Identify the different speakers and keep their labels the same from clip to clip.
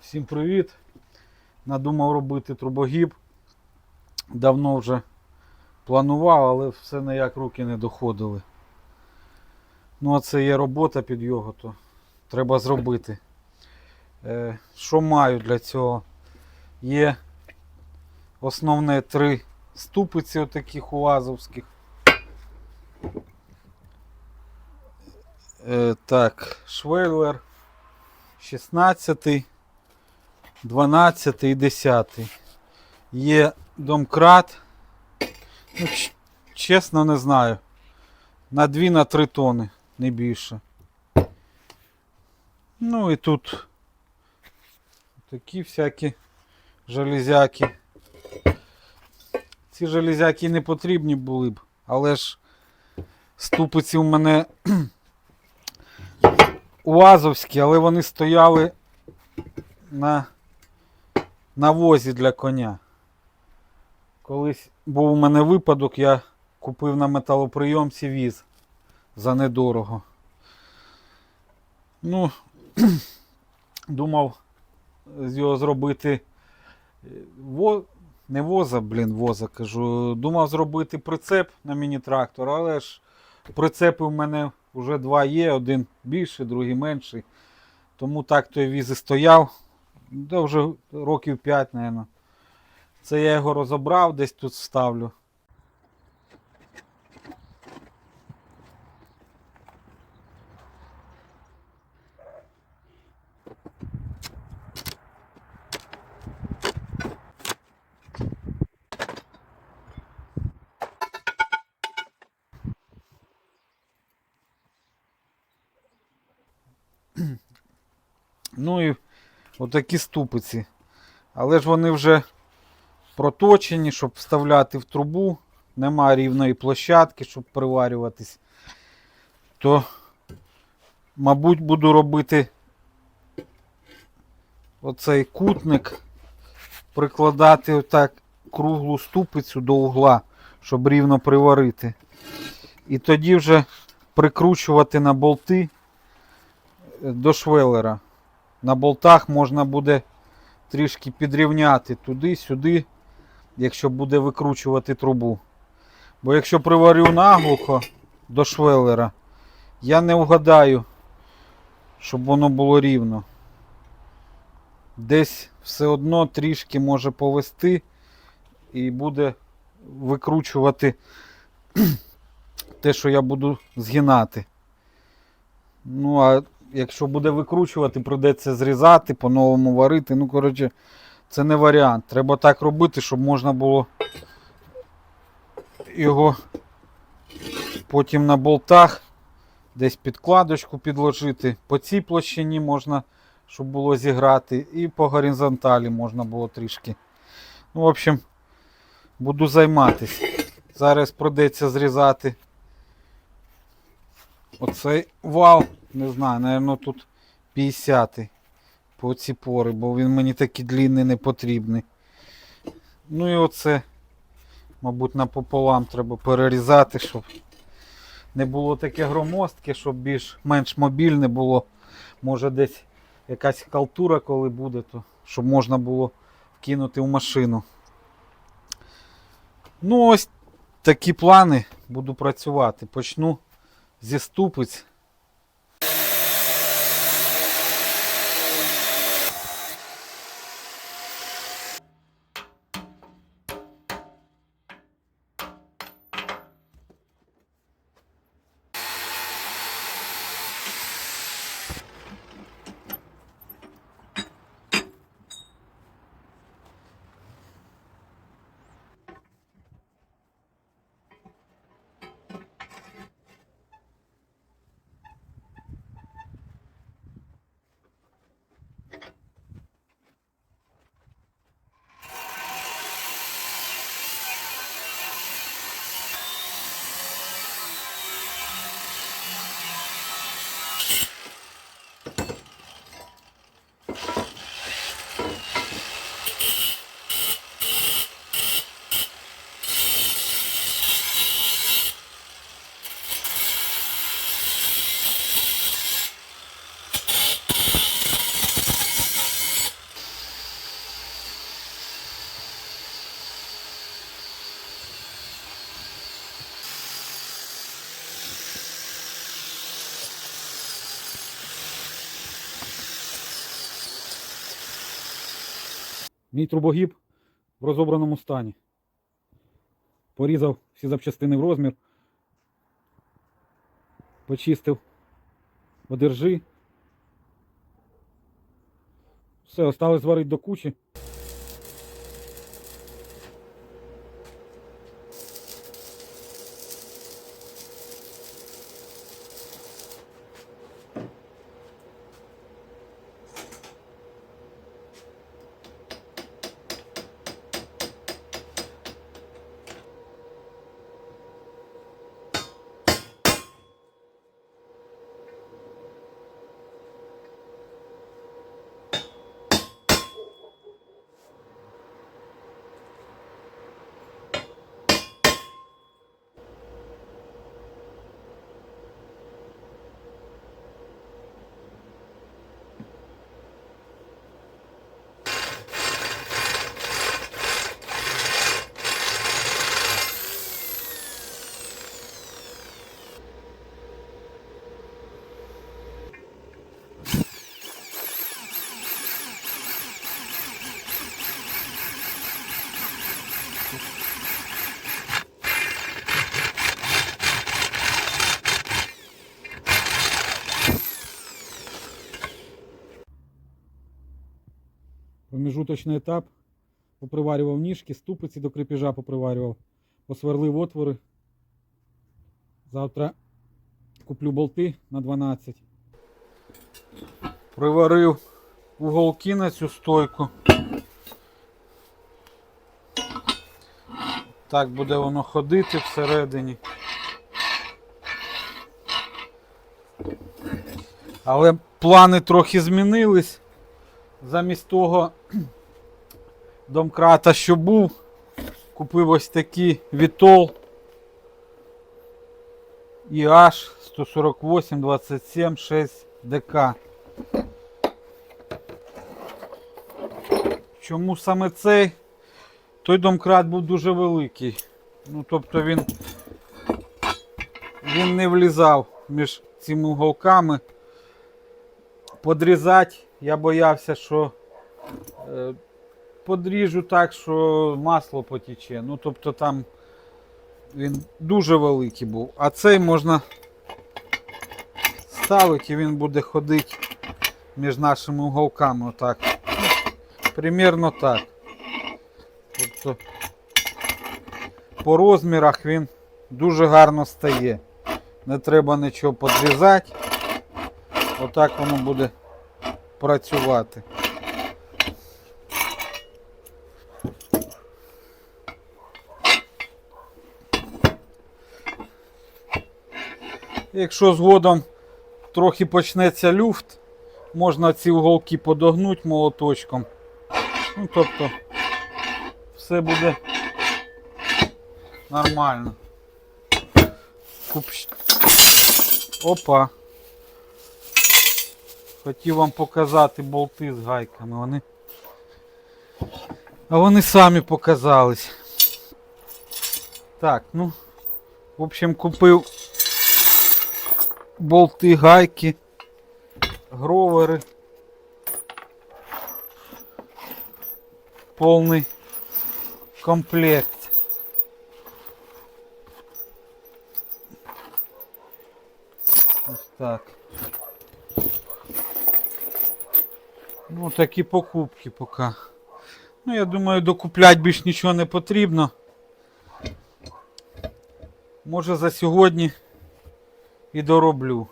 Speaker 1: Всім привіт! Надумав робити трубогіб. Давно вже планував, але все ніяк руки не доходили. Ну, а це є робота під його, то треба зробити. Е, що маю для цього? Є основне три ступиці отаких уазовських. Е, так, швеллер 16. 12 і 10. Є домкрат. Ну, чесно, не знаю. На 2 на 3 тони, не більше. Ну і тут такі всякі железяки. Ці железяки не потрібні були б, але ж ступиці у мене уазовські, але вони стояли на на возі для коня. Колись був у мене випадок, я купив на металоприйомці віз за недорого. Ну, думав з його зробити е, во... не воза, блін, воза кажу. Думав зробити прицеп на міні-трактор, але ж прицепи в мене вже два є, один більший, другий менший. Тому так той візи стояв. Да, вже років 5, мабуть. Це я його розібрав, десь тут вставлю. Ну і отакі ступиці. Але ж вони вже проточені, щоб вставляти в трубу. Нема рівної площадки, щоб приварюватись. То, мабуть, буду робити оцей кутник, прикладати отак круглу ступицю до угла, щоб рівно приварити. І тоді вже прикручувати на болти е, до швелера. На болтах можна буде трішки підрівняти туди-сюди, якщо буде викручувати трубу. Бо якщо приварю наглухо до швелера, я не вгадаю, щоб воно було рівно. Десь все одно трішки може повести і буде викручувати те, що я буду згинати. Ну, а якщо буде викручувати, прийдеться зрізати, по-новому варити. Ну, коротше, це не варіант. Треба так робити, щоб можна було його потім на болтах десь підкладочку підложити. По цій площині можна, щоб було зіграти, і по горизонталі можна було трішки. Ну, в общем, буду займатися. Зараз придеться зрізати оцей вал. Не знаю, напевно, тут 50 по ці пори, бо він мені такий длинний не потрібний. Ну і оце, мабуть, напополам треба перерізати, щоб не було таке громоздке, щоб більш-менш мобільне було. Може десь якась халтура, коли буде, то щоб можна було вкинути в машину. Ну, ось такі плани буду працювати. Почну зі ступиць. Мій трубогіб в розобраному стані. Порізав всі запчастини в розмір. Почистив одержи. Все, осталось зварити до кучі. Проміжуточний етап. Поприварював ніжки, ступиці до крепежа поприварював, посверлив отвори. Завтра куплю болти на 12. Приварив уголки на цю стойку. Так буде воно ходити всередині. Але плани трохи змінились. Замість того домкрата, що був, купив ось такий Вітол IH 148 27 6 ДК. Чому саме цей? Той домкрат був дуже великий. Ну, тобто він, він не влізав між цими уголками. Подрізати я боявся, що е, подріжу так, що масло потіче. Ну, тобто там він дуже великий був. А цей можна ставити і він буде ходити між нашими уголками. Отак. Примірно так. Тобто по розмірах він дуже гарно стає. Не треба нічого подрізати. Отак воно буде працювати. Якщо згодом трохи почнеться люфт, можна ці уголки подогнути молоточком. Ну, тобто, все буде нормально. Купщ- Опа. Хотів вам показати болти з гайками. Вони. А вони самі показались. Так, ну. В общем, купив болти, гайки, гровери. Повний комплект. Ось так. Ну, такі покупки поки. Ну, я думаю, докупляти більш нічого не потрібно. Може за сьогодні і дороблю.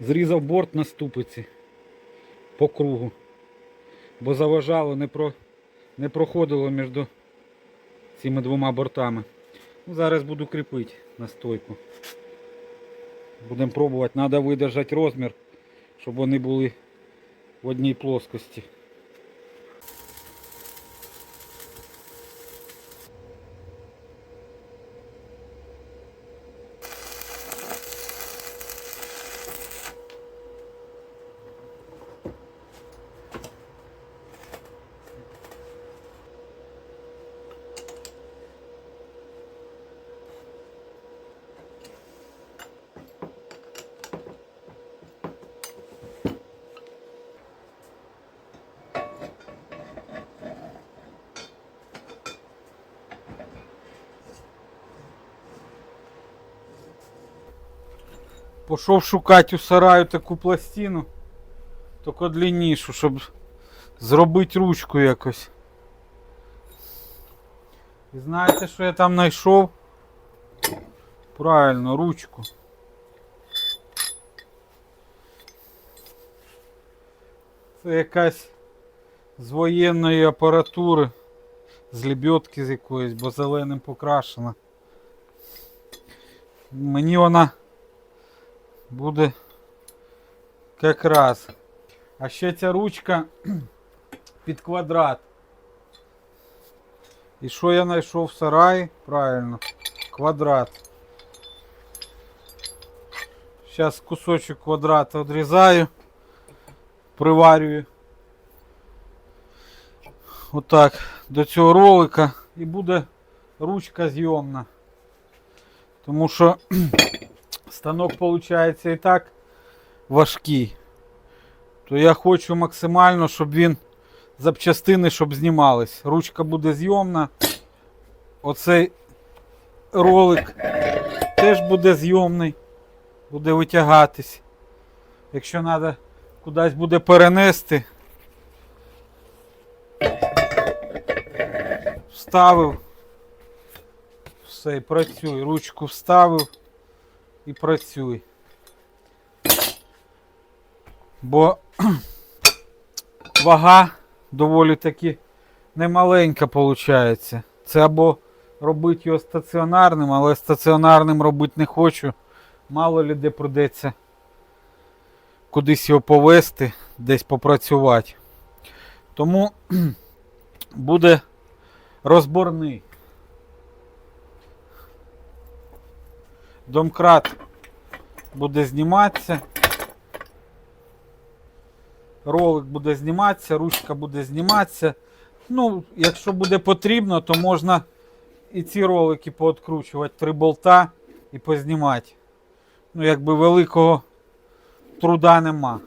Speaker 1: Зрізав борт на ступиці по кругу, бо заважало, не, про, не проходило між цими двома бортами. Ну, зараз буду кріпити на стойку. Будемо пробувати. Треба видержати розмір, щоб вони були в одній плоскості. Пішов шукати у сараю таку пластину, тільки длиннішу, щоб зробити ручку якось. І знаєте, що я там знайшов? Правильно, ручку. Це якась з воєнної апаратури, з лебедки з якоїсь, бо зеленим покрашена. Мені вона буде якраз. А ще ця ручка під квадрат. І що я знайшов в сараї? Правильно, квадрат. Зараз кусочок квадрата відрізаю, приварюю. Отак до цього ролика і буде ручка зйомна. Тому що станок виходить і так важкий. То я хочу максимально, щоб він запчастини, щоб знімались. Ручка буде зйомна. Оцей ролик теж буде зйомний, буде витягатись. Якщо треба кудись буде перенести. Вставив. Все, і працюй. Ручку вставив і працюй. Бо вага доволі таки немаленька виходить. Це або робити його стаціонарним, але стаціонарним робити не хочу. Мало ли де придеться кудись його повезти, десь попрацювати. Тому буде розборний. Домкрат буде зніматися. Ролик буде зніматися, ручка буде зніматися. Ну, якщо буде потрібно, то можна і ці ролики пооткручувати, три болта і познімати. Ну, якби великого труда нема.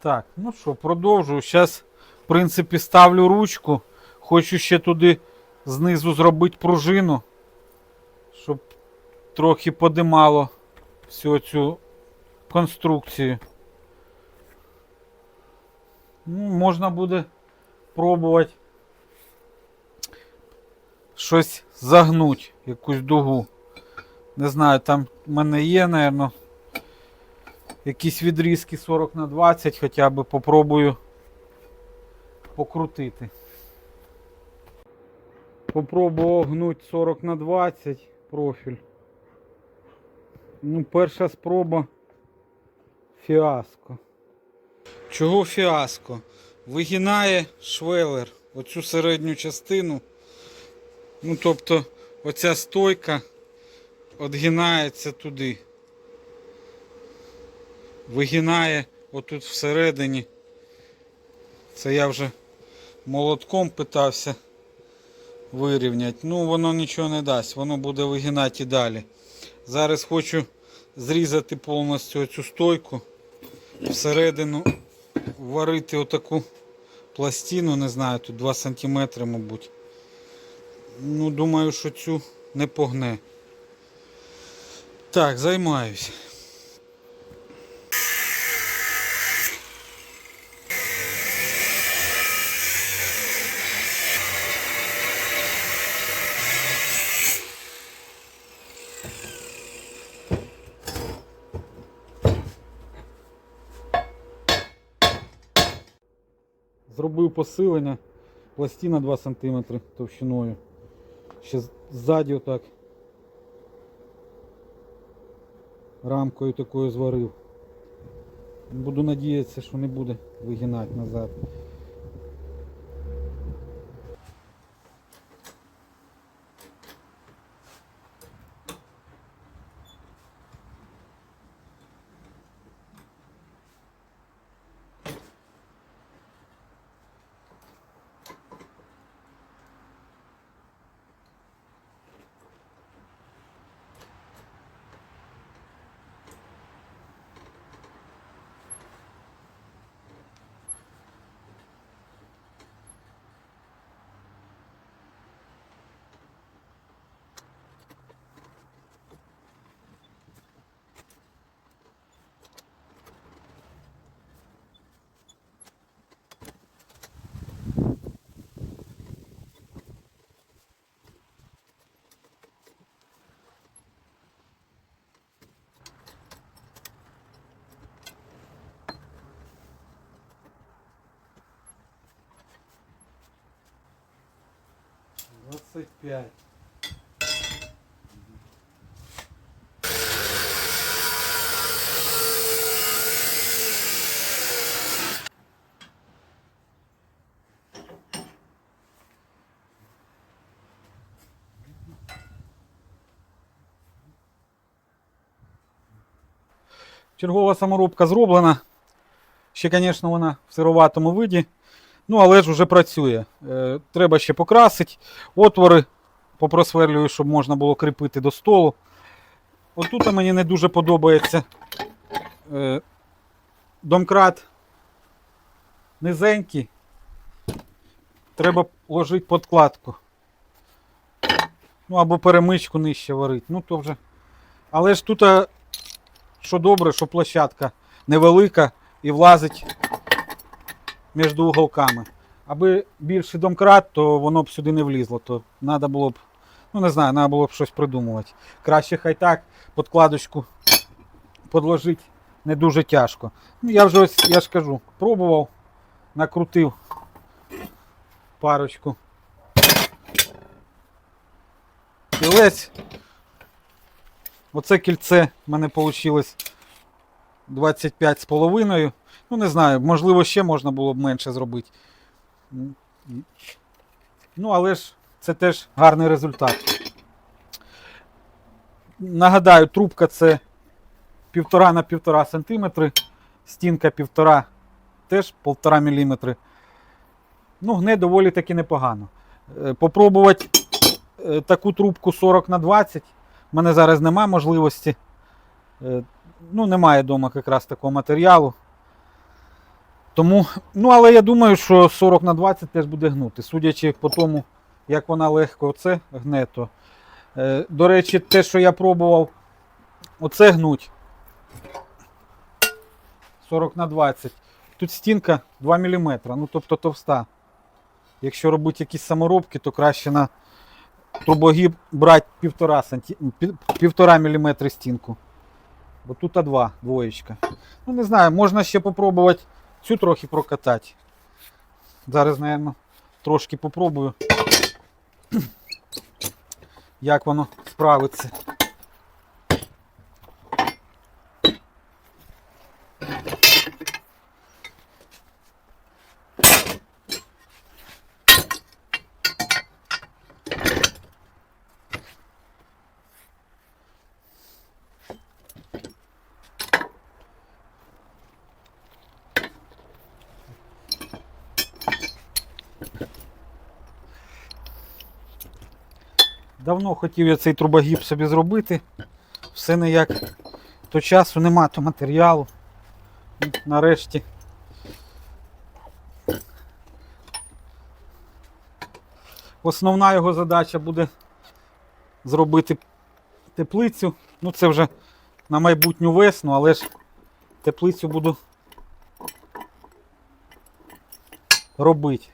Speaker 1: Так, ну що, продовжую. Зараз, в принципі, ставлю ручку. Хочу ще туди знизу зробити пружину, щоб трохи подимало всю цю конструкцію. Ну, можна буде пробувати щось загнути, якусь дугу. Не знаю, там в мене є, напевно, якісь відрізки 40 на 20, хоча б попробую покрутити. Попробував гнути 40 на 20 профіль. Ну, перша спроба фіаско. Чого фіаско? Вигинає швелер оцю середню частину. Ну, тобто, оця стойка відгинається туди. Вигинає отут всередині. Це я вже молотком питався вирівняти. Ну, воно нічого не дасть, воно буде вигинати і далі. Зараз хочу зрізати повністю цю стойку, всередину варити отаку пластину, не знаю, тут 2 см, мабуть. Ну, думаю, що цю не погне. Так, займаюсь. Зробив посилення, пластина 2 см товщиною. Ще ззаді отак. Рамкою такою зварив. Буду надіятися, що не буде вигинати назад. 25. Чергова саморобка зроблена. Ще, звісно, вона в сироватому виді. Ну, але ж вже працює. Е, треба ще покрасити. Отвори попросверлюю, щоб можна було кріпити до столу. Отут мені не дуже подобається е, домкрат низенький. Треба ложити подкладку. Ну, або перемичку нижче варити. Ну, то вже. Але ж тут, що добре, що площадка невелика і влазить між уголками. Аби більший домкрат, то воно б сюди не влізло. То треба було б, ну не знаю, треба було б щось придумувати. Краще хай так, подкладочку подложити не дуже тяжко. Ну, я вже ось, я ж кажу, пробував, накрутив парочку. Кілець. Оце кільце в мене вийшло 25 з половиною. Ну, не знаю, можливо, ще можна було б менше зробити. Ну, але ж це теж гарний результат. Нагадаю, трубка це 1,5 на 1,5 см, стінка 1,5 теж 1,5 мм. Ну, гне доволі таки непогано. Е, Попробувати е, таку трубку 40 на 20. У мене зараз немає можливості. Ну, немає вдома якраз такого матеріалу. Тому, ну, але я думаю, що 40 на 20 теж буде гнути. Судячи по тому, як вона легко оце гне, то. Е, до речі, те, що я пробував, оце гнуть. 40 на 20. Тут стінка 2 мм, ну тобто товста. Якщо робити якісь саморобки, то краще на трубогіб брати 1,5 санті... пів- 1,5 мм стінку. Бо тут А2, двоєчка. Ну не знаю, можна ще попробувати цю трохи прокатати. Зараз, мабуть, трошки попробую, як воно справиться. Давно хотів я цей трубогіб собі зробити. Все ніяк то часу нема, то матеріалу. Ну, Нарешті. Основна його задача буде зробити теплицю. Ну це вже на майбутню весну, але ж теплицю буду робити.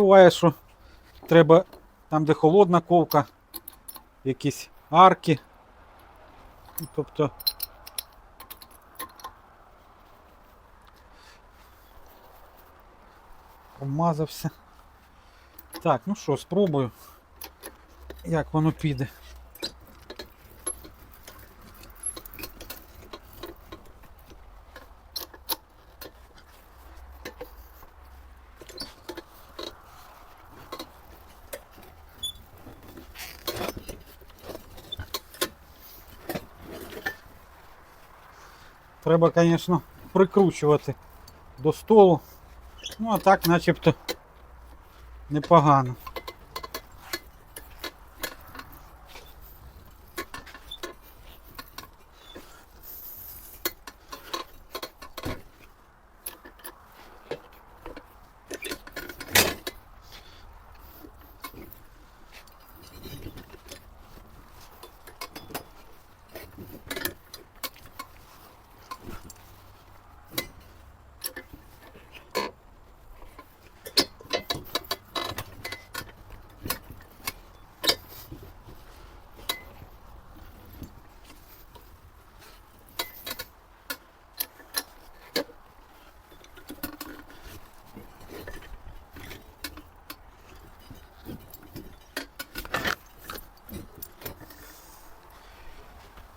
Speaker 1: Буває, що треба там, де холодна ковка, якісь арки. Тобто. Обмазався. Так, ну що, спробую, як воно піде. Треба, звісно, прикручувати до столу. Ну, а так начебто непогано.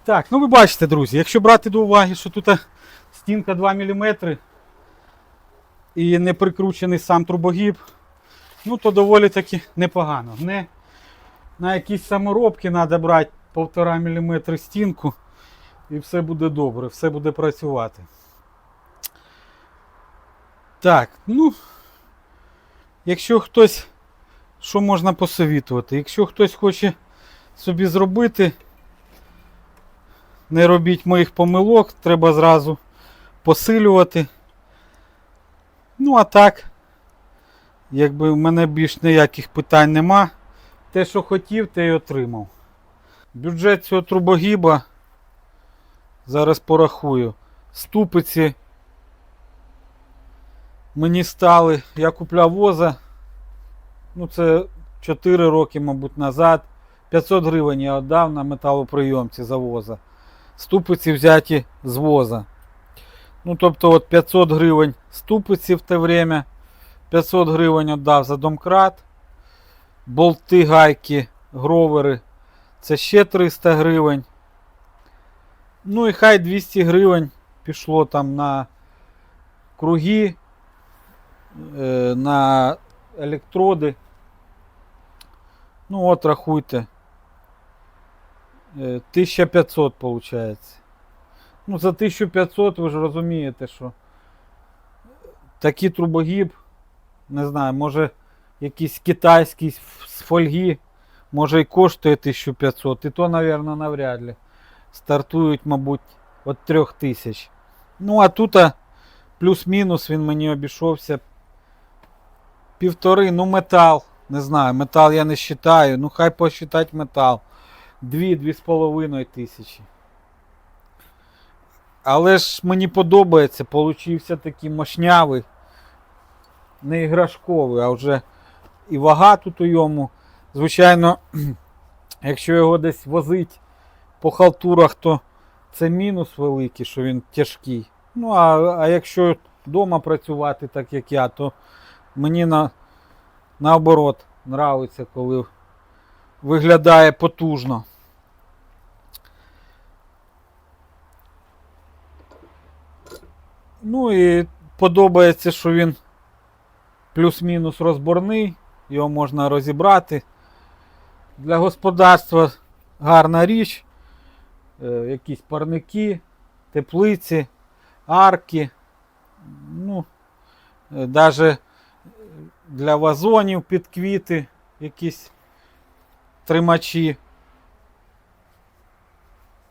Speaker 1: Так, ну ви бачите, друзі, якщо брати до уваги, що тут стінка 2 мм і не прикручений сам трубогіб, ну то доволі таки непогано. Не на якісь саморобки треба брати 1,5 мм стінку і все буде добре, все буде працювати. Так, ну, якщо хтось, що можна посовітувати? Якщо хтось хоче собі зробити, не робіть моїх помилок, треба зразу посилювати. Ну, а так, якби в мене більш ніяких питань нема. Те, що хотів, те й отримав. Бюджет цього трубогіба, зараз порахую, ступиці мені стали, я купляв воза, ну це 4 роки, мабуть, назад. 500 гривень я віддав на металоприйомці за воза. Ступиці взяті з воза. Ну, тобто от 500 гривень ступиці в те время. 500 гривень віддав за домкрат. Болти, гайки, гровери. Це ще 300 гривень. Ну і хай 200 гривень пішло там на круги, е, на електроди. Ну от рахуйте. Е, 1500 виходить. Ну, за 1500 ви ж розумієте, що такий трубогіб, не знаю, може якийсь китайський з фольги, може і коштує 1500, і то, мабуть, навряд ли. Стартують, мабуть, від 3000. Ну, а тут плюс-мінус він мені обійшовся півтори, ну метал. Не знаю, метал я не вважаю, ну хай посчитать метал. 2-2,5 тисячі. Але ж мені подобається, получився такий мощнявий, не іграшковий, а вже і вага тут у йому. Звичайно, якщо його десь возить по халтурах, то це мінус великий, що він тяжкий. Ну, а, а якщо вдома працювати, так як я, то мені на, наоборот нравиться, коли виглядає потужно. Ну і подобається, що він плюс-мінус розборний, його можна розібрати. Для господарства гарна річ. Е, якісь парники, теплиці, арки. Ну, навіть для вазонів під квіти якісь тримачі.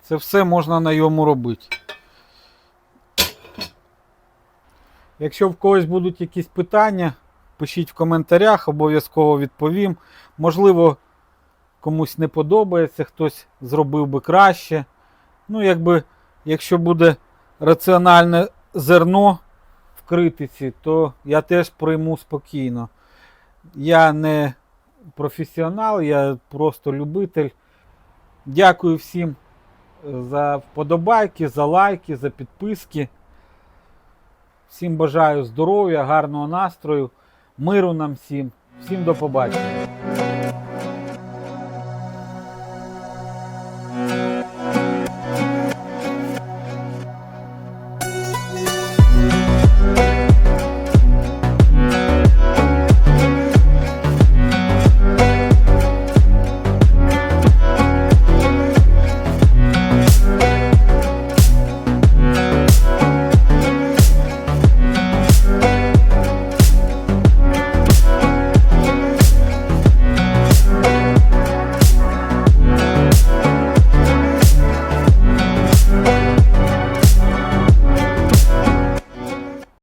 Speaker 1: Це все можна на йому робити. Якщо в когось будуть якісь питання, пишіть в коментарях, обов'язково відповім. Можливо, комусь не подобається, хтось зробив би краще. Ну, якби, якщо буде раціональне зерно в критиці, то я теж прийму спокійно. Я не професіонал, я просто любитель. Дякую всім за вподобайки, за лайки, за підписки. Всім бажаю здоров'я, гарного настрою, миру нам всім. Всім до побачення.